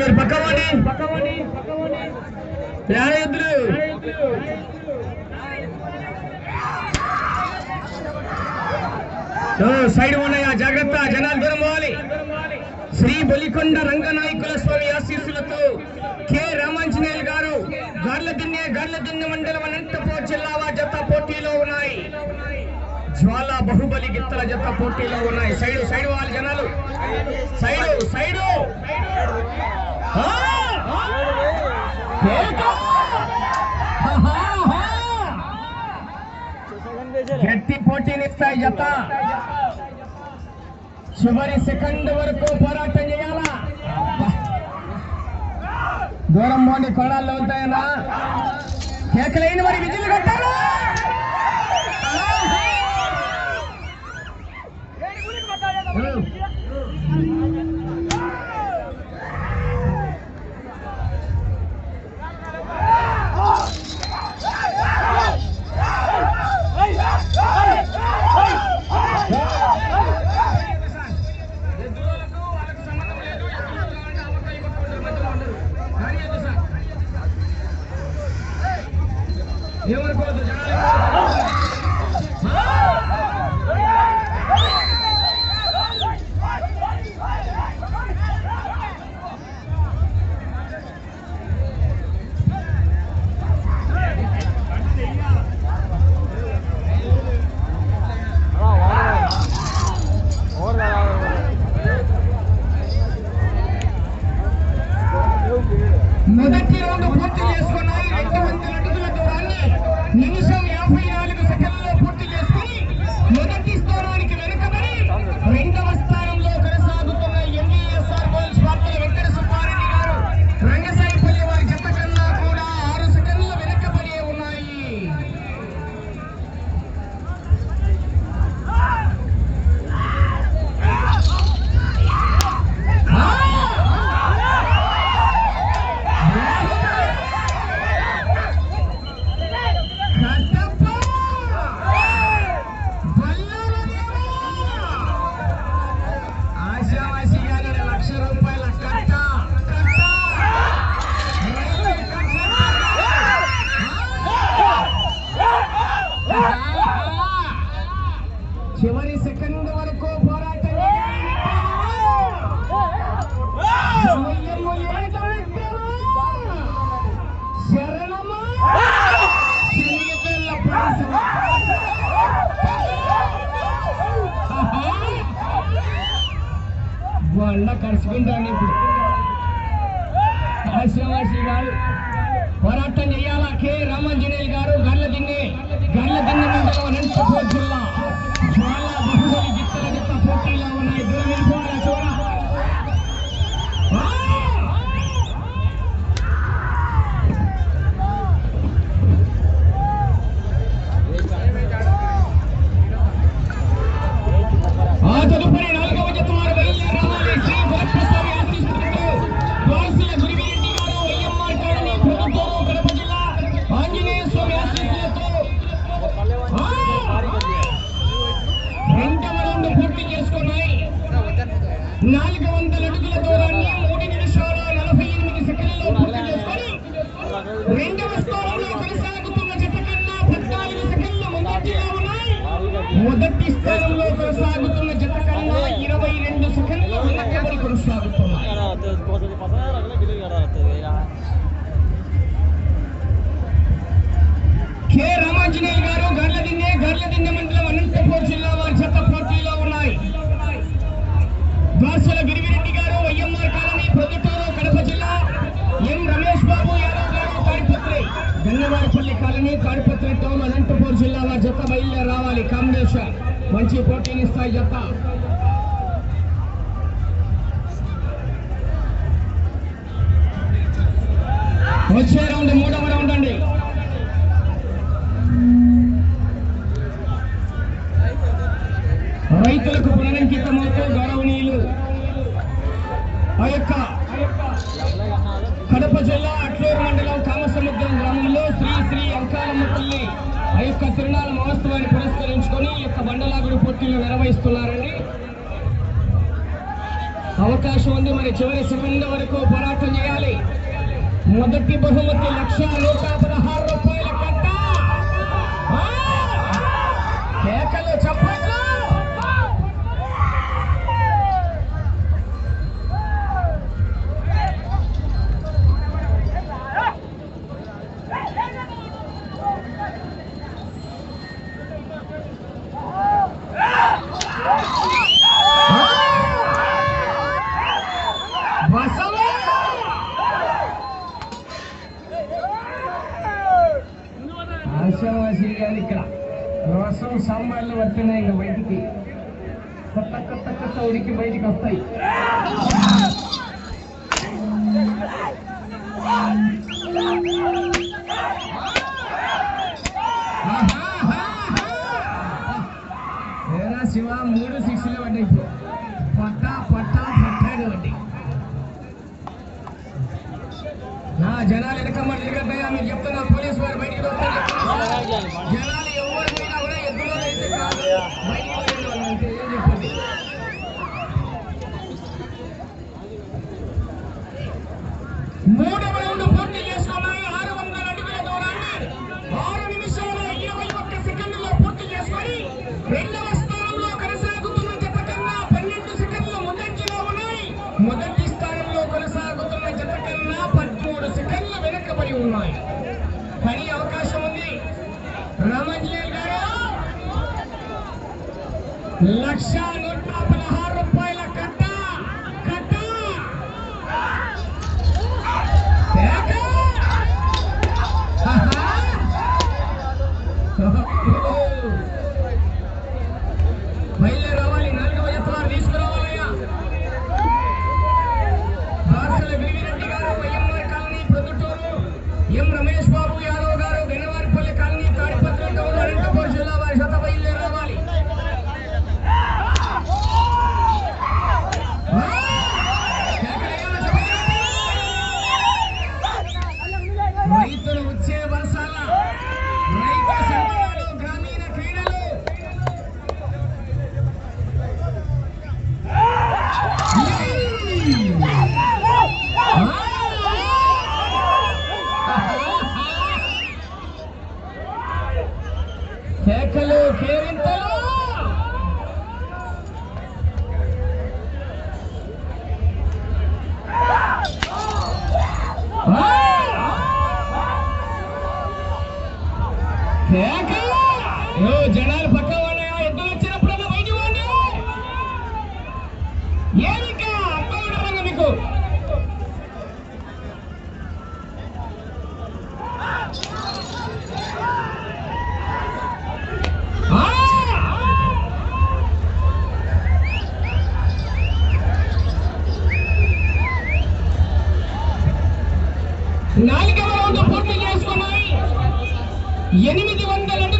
మీరు పక్కవాడి. న్యాయుద్ధులు సైడ్ ఉన్నాయా జాగ్రత్త జనాలు దూరం పోవాలి. శ్రీ బలికొండ రంగనాయకుల స్వామి ఆశీస్సులతో కె. రామాంజనేయులు గారు గార్ల దిన్నె గార్ల దిన్నె మండలం అనంతపురం జిల్లా జత పోటీలో ఉన్నాయి. జ్వాల బహుబలి గిత్తల జత పోటీలో ఉన్నాయి. సైడ్ సైడ్ వాళ్ళ జనాలు. Side side. గట్టి పోటీనిస్తాయి జత. చివరి సెకండ్ వరకు పోరాటం చేయాలా? దూరం పోని కోడాల్లో అవుతాయనా కేకలైన వారి విజులు కట్టారు! Move. మార్చుకుంటాను ఇప్పుడు. నరసింహర్షి గారు పోరాటం చేయాలా? కె. రామాంజనేయులు గారు గర్ల దిన్ని గర్ల దిన్ని మండలం అనంతపూర్ జిల్లా. జత బయలుగా రావాలి. కాంబినేషన్ మంచి పోటీనిస్తాయి జత వచ్చే రౌండ్ మూడవ రౌండ్ అండి. రైతులకు పునరంకితమవుతూ గౌరవనీయులు. ఆ యొక్క కడప జిల్లా అట్లూరు మండలం కామసముద్రం గ్రామంలో శ్రీ శ్రీ అంకాలమ్మ తల్లి ఆ యొక్క తిరునాళ్ళ మహోత్సవాన్ని పురస్కరించుకొని ఈ యొక్క బండలాగుడి పోటీలు నిర్వహిస్తున్నారండి. అవకాశం ఉంది మరి చివరి సెకండ్ వరకు పోరాటం చేయాలి. మొదటి బహుమతి లక్ష నూట పదహారు ఆశావాసి ఇక్కడ. రసం సాంబార్లు వస్తున్నాయి ఇంకా బయటికి. కొత్త కొత్త కొత్త ఉడికి బయటికి వస్తాయి. మూడవ రౌండ్ పూర్తి చేసుకున్నాయి. ఆరు వందల అడుగుల దూరాన్ని ఆరు నిమిషాల ఇరవై ఒక్క సెకండ్లో పూర్తి చేసుకొని రెండవ స్థానంలో కొనసాగుతున్న జత కన్నా పన్నెండు సెకండ్లు ముందంజలో ఉన్నాయి. మొదటి స్థానంలో కొనసాగుతున్న జత కన్నా పదమూడు సెకండ్లు వెనకబడి ఉన్నాయి. కానీ అవకాశం ఉంది. రామంజనేయులు గారు లక్ష కేకలు కేరింతలు. నాలుగవ రౌండ్ పూర్తి చేసుకున్నాయి. ఎనిమిది వందల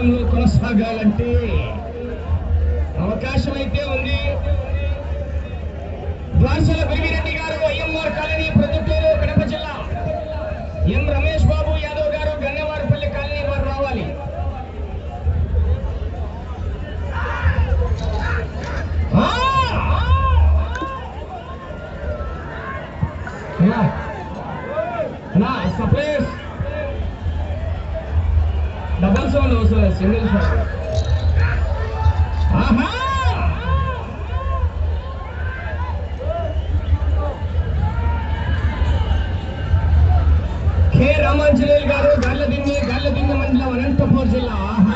పోరాటంలో కొనసాగాలంటే అవకాశం అయితే ఉంది. ద్వారసల బిరిగిరెడ్డి గారు ఐఎంఆర్ కాలనీ ప్రొద్దుటూరు కడప జిల్లా. ఎం రమేష్ బాబు యాదవ్ గారు గన్నవారిపల్లి కాలనీ వారు రావాలి. సప్లేస్ డబల్ సోల్ అవసరం సింగిల్ సోల్. ఆహా! కే రామాంజనేయులు గారు గల్ల దిన్ని గల్ల దిన్ని మండలం అనంతపూర్ జిల్లా. ఆహా!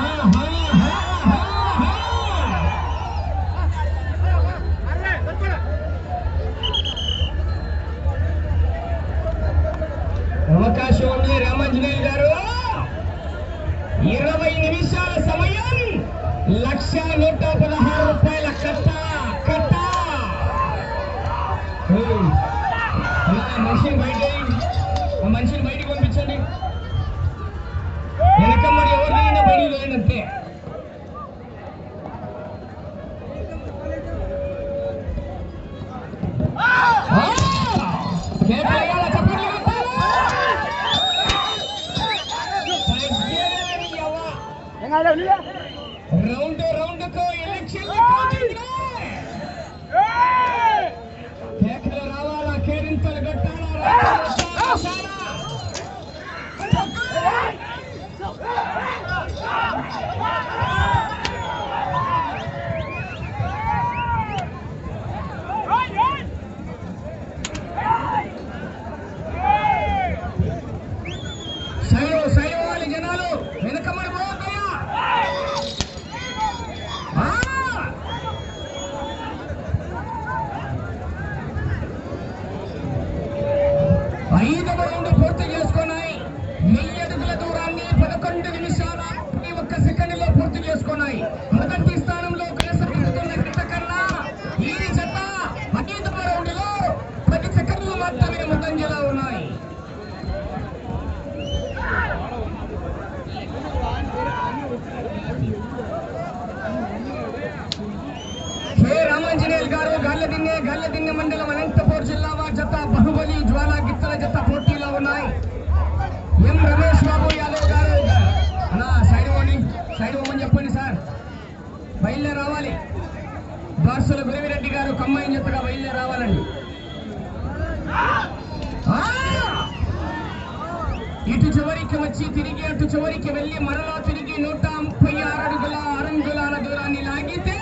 వెనక్కి వచ్చి తిరిగి అటు చివరికి వెళ్ళి మరలా తిరిగి నూట ముప్పై ఆరు అడుగుల ఆరంగులాల దూరాన్ని లాగితే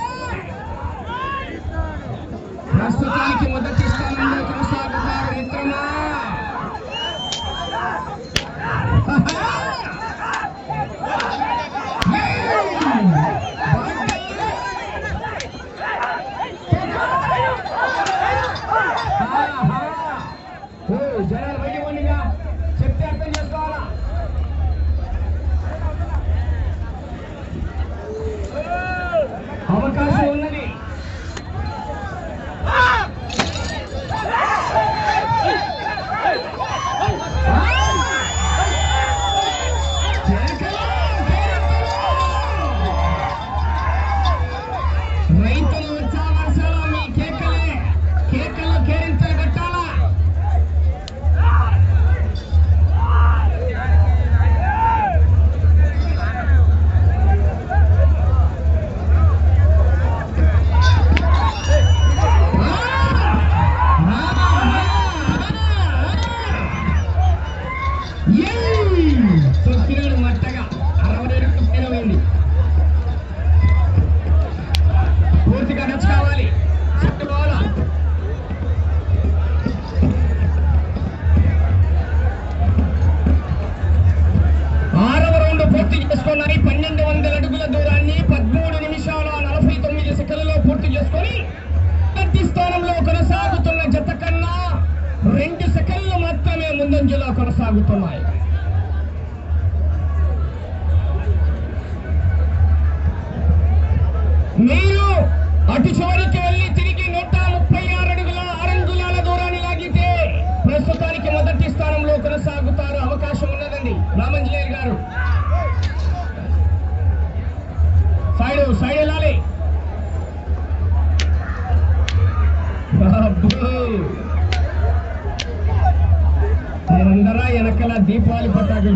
ప్రస్తుతానికి не палає.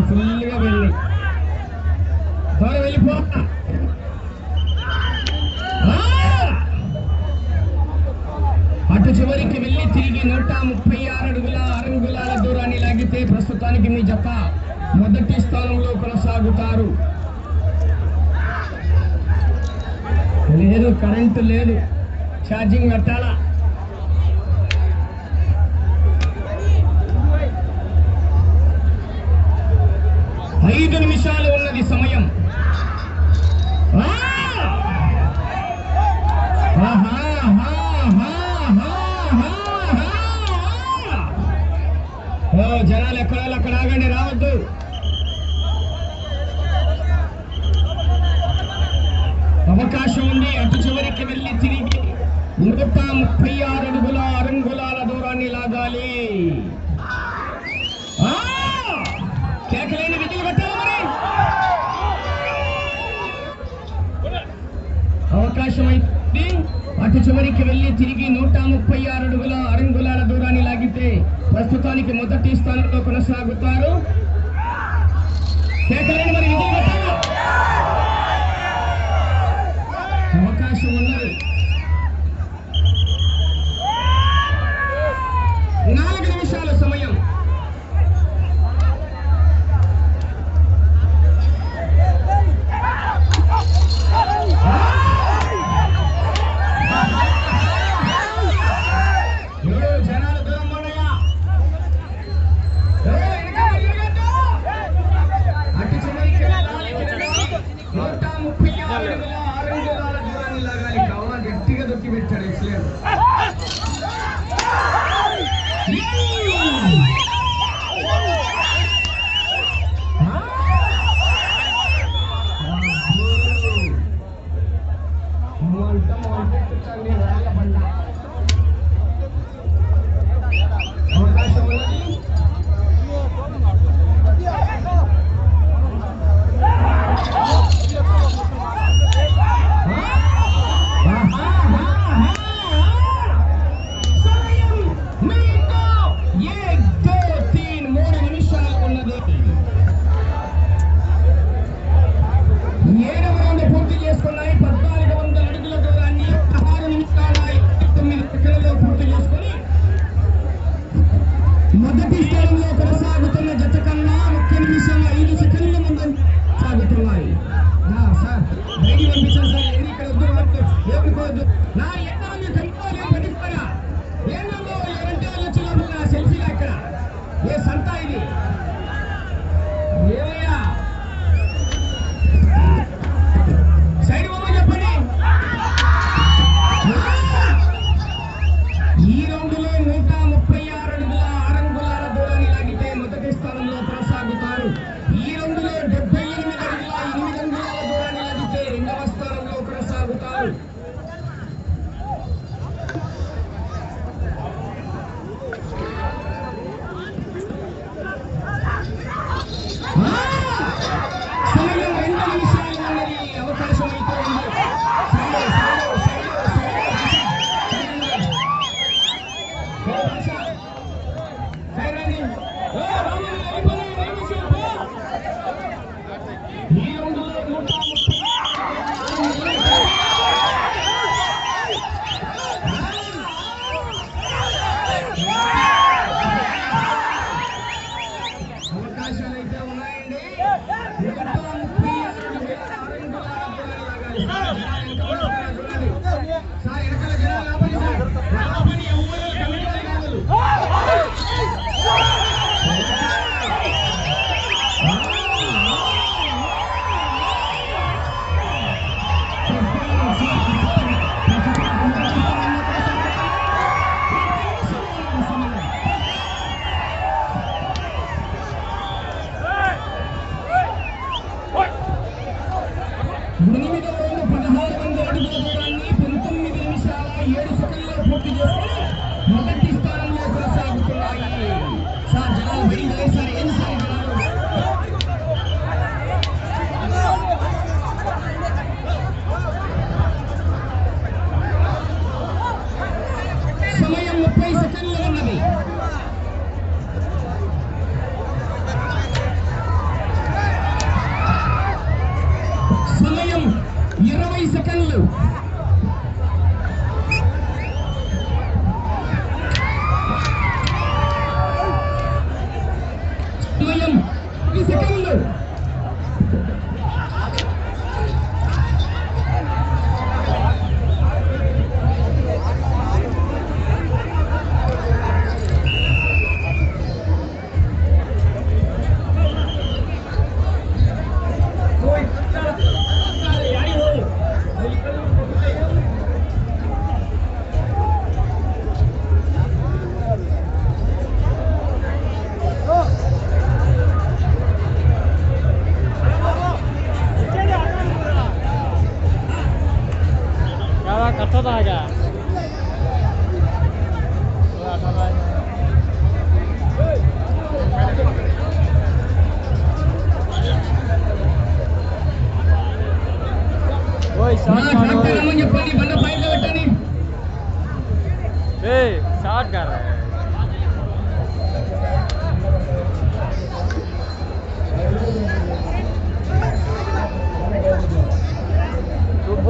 ఫుల్గా వెళ్ళి. వెళ్ళిపో. అటు చివరికి వెళ్ళి తిరిగి నూట ముప్పై ఆరు అడుగుల అరంగులాల దూరాన్ని లాగితే ప్రస్తుతానికి మీ జత మొదటి స్థానంలో కొనసాగుతారు. లేదు కరెంటు లేదు. ఛార్జింగ్ పెట్టాలా? ఐదు నిమిషాలు ఉన్నది సమయం. జనాలు ఎక్కడ అక్కడ ఆగండి రావద్దు. అవకాశం ఉంది అటు చివరికి వెళ్ళి తిరిగి. నూట ముప్పై ఆరు అడుగుల అరంగులాల దూరాన్ని లాగాలి. అవకాశమైంది అటు చివరికి వెళ్ళి తిరిగి నూట ముప్పై ఆరు అడుగుల అరంగులాల దూరాన్ని లాగితే ప్రస్తుతానికి మొదటి స్థానంలో కొనసాగుతారు. விட்டமோ வேலை பண்ணலாம்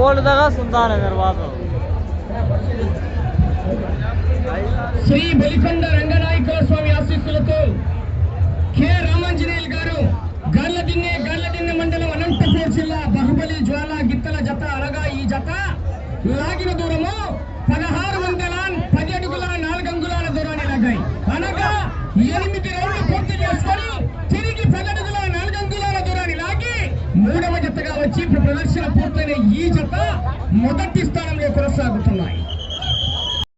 సుందాన శ్రీ బలికొండ రంగనాయక స్వామి ఆశీస్సులతో కె. రామాంజనేయులు గారు గర్లదిన్నె గర్లదిన్నె మండలం అనంతపూర్ జిల్లా బాహుబలి జ్వాల గిత్తల జత అనగా ఈ జత లాగిన దూరము పదహారు వందల పది అడుగుల నాలుగు అంగుళాల దూరాన్ని లాగాయి. అనగా ఎనిమిది రౌండ్లు పూర్తి చేసుకొని తిరిగి పది అడుగుల నాలుగు అంగుళాల దూరాన్ని లాగి మూడవ జతగా వచ్చి ప్రదర్శన ఈ జత మొదటి స్థానంలో కొనసాగుతున్నాయి.